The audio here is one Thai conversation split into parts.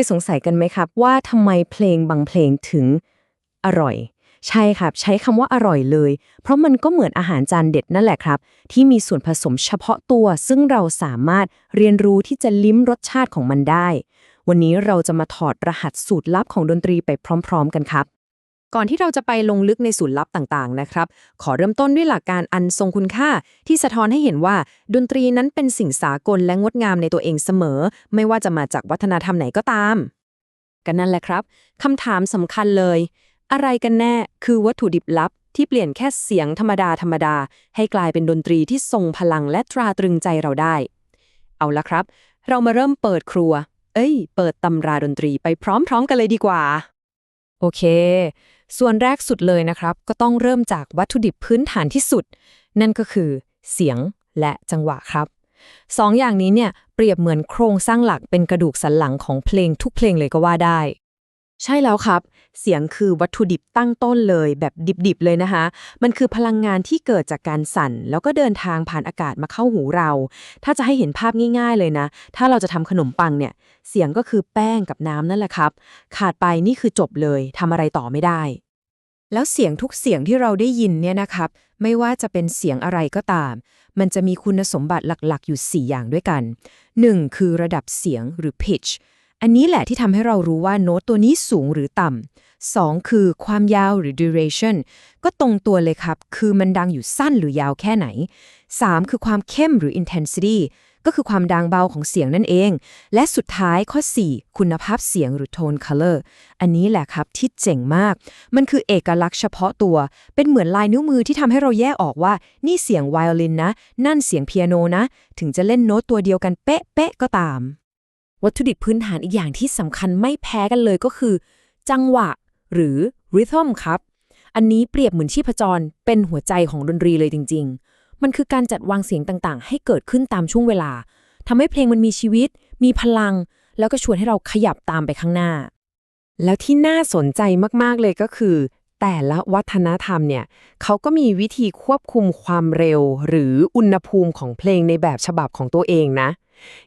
ยสงสัยกันไหมครับ ว่าทำไมเพลงบางเพลงถึงอร่อย ใช่ครับ ใช้คำว่าอร่อยเลย เพราะมันก็เหมือนอาหารจานเด็ดนั่นแหละครับ ที่มีส่วนผสมเฉพาะตัว ซึ่งเราสามารถเรียนรู้ที่จะลิ้มรสชาติของมันได้ วันนี้เราจะมาถอดรหัสสูตรลับของดนตรีไปพร้อม ๆ กันครับ ก่อนที่เราจะไปลงลึกในสูตรลับต่างๆนะครับ ขอเริ่มต้นด้วยหลักการอันทรงคุณค่า ที่สะท้อนให้เห็นว่า ดนตรีนั้นเป็นสิ่งสากลและงดงามในตัวเองเสมอ ไม่ว่าจะมาจากวัฒนธรรมไหนก็ตาม กันนั่นแหละครับคำถามสำคัญเลย อะไรกันแน่คือวัตถุดิบลับที่เปลี่ยนแค่เสียงธรรมดาธรรมดา ให้กลายเป็นดนตรีที่ทรงพลังและตราตรึงใจเราได้ เอาละครับ เรามาเริ่มเปิดครัว เอ้ย เปิดตำราดนตรีไปพร้อมๆกันเลยดีกว่า โอเค ส่วนแรกสุดเลยนะครับ ก็ต้องเริ่มจากวัตถุดิบพื้นฐานที่สุด นั่นก็คือ เสียงและจังหวะครับสองอย่างนี้เนี่ยเปรียบเหมือนโครงสร้างหลักเป็นกระดูกสันหลังของเพลงทุกเพลงเลยก็ว่าได้ ใช่แล้วครับ เสียงคือวัตถุดิบตั้งต้นเลย แบบดิบๆเลยนะคะ มันคือพลังงานที่เกิดจากการสั่น แล้วก็เดินทางผ่านอากาศมาเข้าหูเรา ถ้าจะให้เห็นภาพง่ายๆเลยนะ ถ้าเราจะทำขนมปังเนี่ย เสียงก็คือแป้งกับน้ำนั่นแหละครับ ขาดไปนี่คือจบเลยทำอะไรต่อไม่ได้ แล้วเสียงทุกเสียงที่เราได้ยินเนี่ยนะครับ ไม่ว่าจะเป็นเสียงอะไรก็ตาม มันจะมีคุณสมบัติหลักๆ อยู่ 4 อย่างด้วยกัน 1. คือระดับเสียงหรือ pitch อันนี้แหละที่ทำให้เรารู้ว่าโน้ตตัวนี้สูงหรือต่ำ 2. คือความยาวหรือ duration ก็ตรงตัวเลยครับ คือมันดังอยู่สั้นหรือยาวแค่ไหน 3. คือความเข้มหรือ intensity ก็คือความดังเบาของเสียงนั่นเอง และสุดท้ายข้อ 4 คุณภาพเสียงหรือ tone color อันนี้แหละครับที่เจ๋งมาก มันคือเอกลักษณ์เฉพาะตัว เป็นเหมือนลายนิ้วมือที่ทำให้เราแยกออกว่า นี่เสียงไวโอลินนะ นั่นเสียงเปียโนนะ ถึงจะเล่นโน้ตตัวเดียวกันเป๊ะๆก็ตาม วัตถุดิบพื้นฐานอีกอย่างที่สำคัญไม่แพ้กันเลยก็คือ จังหวะ หรือ rhythm ครับ อันนี้เปรียบเหมือนชีพจร เป็นหัวใจของดนตรีเลยจริง ๆ มันคือการจัดวางเสียงต่างๆ ให้เกิดขึ้นตามช่วงเวลาทำให้เพลงมันมีชีวิต มีพลัง แล้วก็ชวนให้เราขยับตามไปข้างหน้า แล้วที่น่าสนใจมากๆเลยก็คือ แต่ละวัฒนธรรมเนี่ยเขาก็มีวิธีควบคุมความเร็ว หรืออุณหภูมิของเพลงในแบบฉบับของตัวเองนะ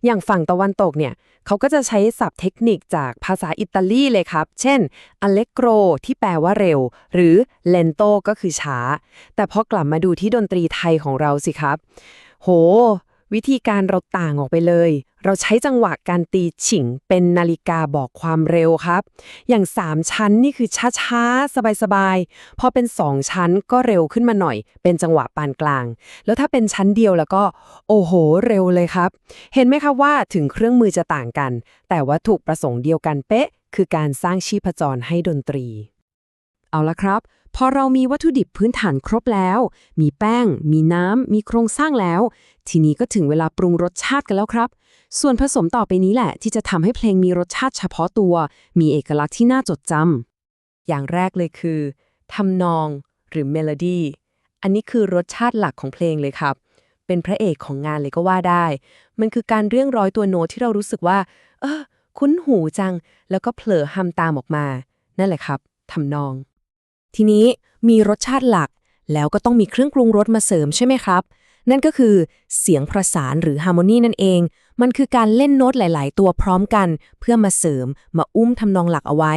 อย่างฝั่งตะวันตกเนี่ยเขาก็จะใช้ศัพท์เทคนิคจากภาษาอิตาลีเลยครับ เช่น allegro ที่แปลว่าเร็ว หรือ lento ก็คือช้า แต่พอกลับมาดูที่ดนตรีไทยของเราสิครับ โห วิธีการเราต่างออกไปเลย เราใช้จังหวะการตีฉิงเป็นนาฬิกาบอกความเร็วครับ อย่าง 3 ชั้นนี่คือช้าๆ สบายๆ พอเป็น 2 ชั้นก็เร็วขึ้นมาหน่อย เป็นจังหวะปานกลาง แล้วถ้าเป็นชั้นเดียวแล้วก็ โอ้โห เร็วเลยครับ เห็นไหมครับว่าถึงเครื่องมือจะต่างกัน แต่วัตถุประสงค์เดียวกันเป๊ะ คือการสร้างชีพจรให้ดนตรี เอาละครับ พอเรามีวัตถุดิบพื้นฐานครบแล้ว มีแป้ง มีน้ำ มีโครงสร้างแล้ว ทีนี้ก็ถึงเวลาปรุงรสชาติกันแล้วครับ ส่วนผสมต่อไปนี้แหละ ที่จะทำให้เพลงมีรสชาติเฉพาะตัว มีเอกลักษณ์ที่น่าจดจำอย่างแรกเลยคือทำนองหรือเมโลดี้อันนี้คือรสชาติหลักของเพลงเลยครับ เป็นพระเอกของงานเลยก็ว่าได้ มันคือการเรียงร้อยตัวโน้ตที่เรารู้สึกว่า เออคุ้นหูจัง แล้วก็เผลอฮัมตามออกมา นั่นแหละครับทำนอง ทีนี้มีรสชาติหลัก แล้วก็ต้องมีเครื่องปรุงรสมาเสริมใช่ไหมครับ นั่นก็คือเสียงประสานหรือฮาร์โมนีนั่นเอง มันคือการเล่นโน้ตหลาย ๆ ตัวพร้อมกัน เพื่อมาเสริม มาอุ้มทำนองหลักเอาไว้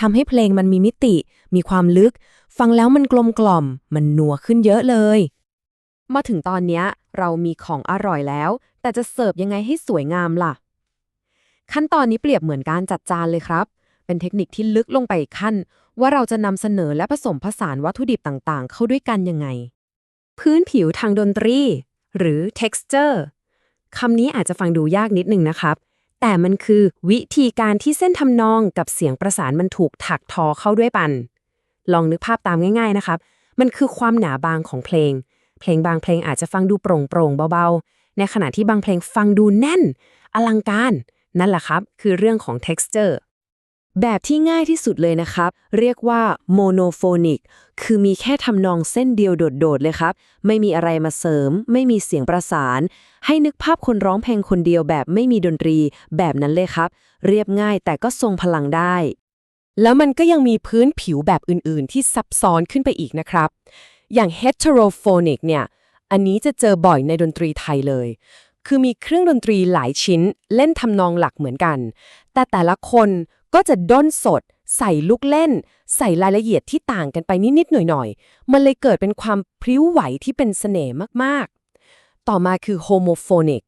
ทำให้เพลงมันมีมิติ มีความลึก ฟังแล้วมันกลมกล่อม มันนัวขึ้นเยอะเลย มาถึงตอนนี้เรามีของอร่อยแล้ว แต่จะเสิร์ฟยังไงให้สวยงามล่ะ ขั้นตอนนี้เปรียบเหมือนการจัดจานเลยครับ เป็นเทคนิคที่ลึกลงไปอีกขั้น ว่าเราจะนำเสนอและผสมผสานวัตถุดิบต่างๆ เข้าด้วยกันยังไง พื้นผิวทางดนตรี หรือ texture คำนี้อาจจะฟังดูยากนิดนึงนะครับ แต่มันคือวิธีการที่เส้นทำนองกับเสียงประสานมันถูกถักทอเข้าด้วยกัน ลองนึกภาพตามง่าย ๆนะครับ มันคือความหนาบางของเพลง เพลงบางเพลงอาจจะฟังดูโปร่งๆเบาๆ ในขณะที่บางเพลงฟังดูแน่น อลังการ นั่นแหละครับ คือเรื่องของ texture แบบที่ง่ายที่สุดเลยนะครับ เรียกว่า monophonic คือมีแค่ทำนองเส้นเดียวโดด ๆ เลยครับ ไม่มีอะไรมาเสริม ไม่มีเสียงประสาน ให้นึกภาพคนร้องเพลงคนเดียวแบบไม่มีดนตรีแบบนั้นเลยครับ เรียบง่ายแต่ก็ทรงพลังได้ แล้วมันก็ยังมีพื้นผิวแบบอื่น ๆ ที่ซับซ้อนขึ้นไปอีกนะครับ อย่าง heterophonic เนี่ย อันนี้จะเจอบ่อยในดนตรีไทยเลยคือมีเครื่องดนตรีหลายชิ้นเล่นทำนองหลักเหมือนกัน แต่แต่ละคน ก็จะด้นสด ใส่ลูกเล่น ใส่รายละเอียดที่ต่างกันไปนิดๆหน่อยๆ มันเลยเกิดเป็นความพริ้วไหวที่เป็นเสน่ห์มากๆ ต่อมาคือโฮโมโฟนิก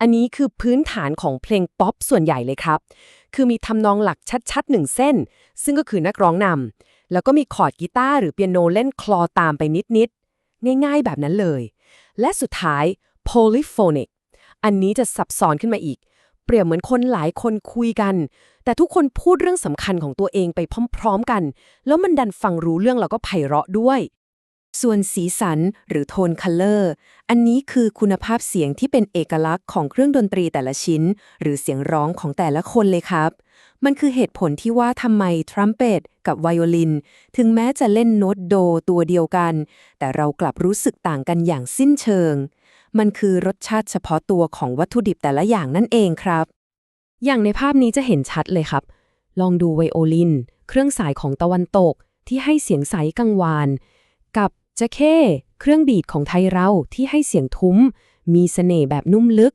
อันนี้คือพื้นฐานของเพลงป๊อปส่วนใหญ่เลยครับ คือมีทำนองหลักชัดๆหนึ่งเส้น ซึ่งก็คือนักร้องนำแล้วก็มีคอร์ดกีตาร์หรือเปียโนเล่นคลอตามไปนิดๆ ง่ายๆแบบนั้นเลย และสุดท้าย polyphonic อันนี้จะซับซ้อนขึ้นมาอีก เปรียบเหมือนคนหลายคนคุยกัน แต่ทุกคนพูดเรื่องสำคัญของตัวเองไปพร้อมๆกัน แล้วมันดันฟังรู้เรื่องแล้วก็ไพเราะด้วย ส่วนสีสันหรือโทนคัลเลอร์ อันนี้คือคุณภาพเสียงที่เป็นเอกลักษณ์ของเครื่องดนตรีแต่ละชิ้น หรือเสียงร้องของแต่ละคนเลยครับ มันคือเหตุผลที่ว่าทำไมทรัมเป็ตกับไวโอลิน ถึงแม้จะเล่นโน้ตโดตัวเดียวกัน แต่เรากลับรู้สึกต่างกันอย่างสิ้นเชิง มันคือรสชาติเฉพาะตัวของวัตถุดิบแต่ละอย่างนั่นเองครับ อย่างในภาพนี้จะเห็นชัดเลยครับ ลองดูไวโอลิน เครื่องสายของตะวันตกที่ให้เสียงใสกังวาน กับจะเข้ เครื่องดีดของไทยเราที่ให้เสียงทุ้ม มีเสน่ห์แบบนุ่มลึก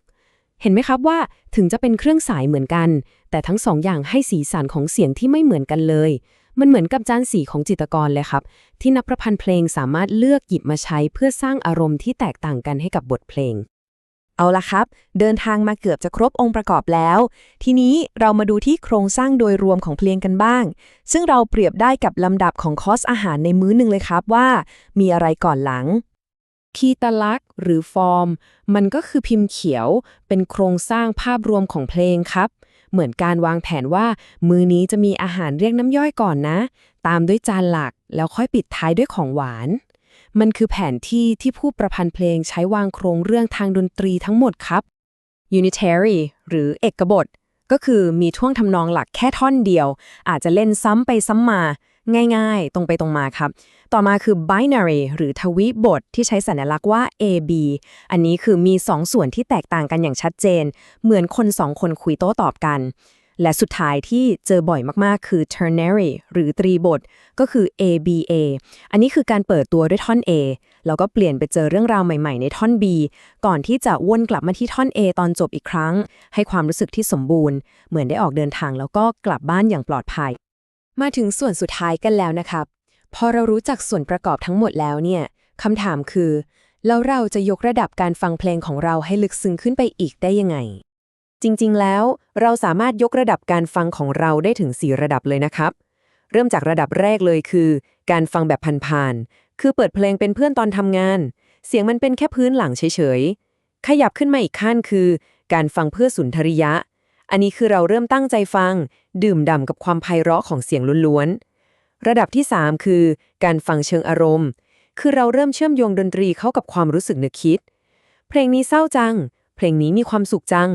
เห็นไหมครับว่าถึงจะเป็นเครื่องสายเหมือนกัน แต่ทั้งสองอย่างให้สีสันของเสียงที่ไม่เหมือนกันเลย มันเหมือนกับจานสีของจิตรกรเลยครับ ที่นักประพันธ์เพลงสามารถเลือกหยิบมาใช้เพื่อสร้างอารมณ์ที่แตกต่างกันให้กับบทเพลง เอาละครับ เดินทางมาเกือบจะครบองค์ประกอบแล้ว ทีนี้เรามาดูที่โครงสร้างโดยรวมของเพลงกันบ้าง ซึ่งเราเปรียบได้กับลำดับของคอสอาหารในมื้อหนึ่งเลยครับว่า มีอะไรก่อนหลัง คีตลักษ์หรือฟอร์ม มันก็คือพิมพ์เขียว เป็นโครงสร้างภาพรวมของเพลงครับ เหมือนการวางแผนว่า มื้อนี้จะมีอาหารเรียกน้ำย่อยก่อนนะ ตามด้วยจานหลักแล้วค่อยปิดท้ายด้วยของหวาน มันคือแผนที่ที่ผู้ประพันธ์เพลงใช้วางโครงเรื่องทางดนตรีทั้งหมดครับ unitary หรือเอกบท ก็คือมีท่วงทำนองหลักแค่ท่อนเดียว อาจจะเล่นซ้ำไปซ้ำมา ง่ายๆ ตรงไปตรงมาครับ ต่อมาคือ binary หรือทวิบทที่ใช้สัญลักษณ์ว่า A B อันนี้คือมี 2 ส่วนที่แตกต่างกันอย่างชัดเจน เหมือนคน2คนคุยโต้ตอบกัน และสุดท้ายที่เจอบ่อยมากๆ คือ ternary หรือตรีบท ก็คือ A B A อันนี้คือการเปิดตัวด้วยท่อน A แล้วก็เปลี่ยนไปเจอเรื่องราวใหม่ๆ ในท่อน B ก่อนที่จะวนกลับมาที่ท่อน A ตอนจบอีกครั้ง ให้ความรู้สึกที่สมบูรณ์ เหมือนได้ออกเดินทางแล้วก็กลับบ้านอย่างปลอดภัย มาถึงส่วนสุดท้ายกันแล้วนะครับ พอเรารู้จักส่วนประกอบทั้งหมดแล้วเนี่ยคำถามคือ แล้วเราจะยกระดับการฟังเพลงของเราให้ลึกซึ้งขึ้นไปอีกได้ยังไง จริงๆ แล้วเราสามารถยกระดับการฟังของเราได้ถึง 4 ระดับเลยนะครับ เริ่มจากระดับแรกเลยคือ การฟังแบบผ่านๆ คือเปิดเพลงเป็นเพื่อนตอนทำงาน เสียงมันเป็นแค่พื้นหลังเฉยๆ ขยับขึ้นมาอีกขั้นคือ การฟังเพื่อสุนทรียะ อันนี้คือเราเริ่มตั้งใจฟัง ดื่มด่ำกับความไพเราะของเสียงล้วนๆ ระดับที่ 3 คือ การฟังเชิงอารมณ์ คือเราเริ่มเชื่อมโยงดนตรีเข้ากับความรู้สึกนึกคิด เพลงนี้เศร้าจัง เพลงนี้มีความสุขจัง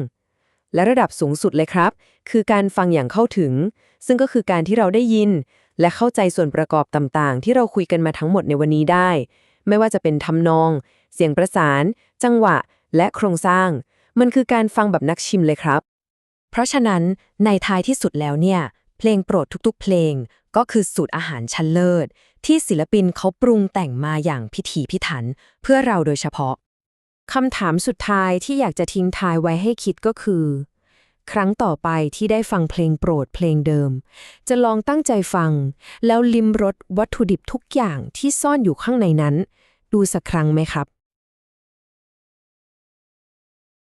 และระดับสูงสุดเลยครับ คือการฟังอย่างเข้าถึง ซึ่งก็คือการที่เราได้ยิน และเข้าใจส่วนประกอบต่างๆ ที่เราคุยกันมาทั้งหมดในวันนี้ได้ ไม่ว่าจะเป็นทำนอง เสียงประสาน จังหวะ และโครงสร้าง มันคือการฟังแบบนักชิมเลยครับ เพราะฉะนั้นในท้ายที่สุดแล้วเนี่ย เพลงโปรดทุกๆ เพลงก็คือสูตรอาหารชั้นเลิศ ที่ศิลปินเขาปรุงแต่งมาอย่างพิถีพิถัน เพื่อเราโดยเฉพาะ คำถามสุดท้ายที่อยากจะทิ้งทายไว้ให้คิดก็คือ ครั้งต่อไปที่ได้ฟังเพลงโปรดเพลงเดิม จะลองตั้งใจฟัง แล้วลิมรสวัตถุดิบทุกอย่างที่ซ่อนอยู่ข้างในนั้น ดูสักครั้งไหมครับ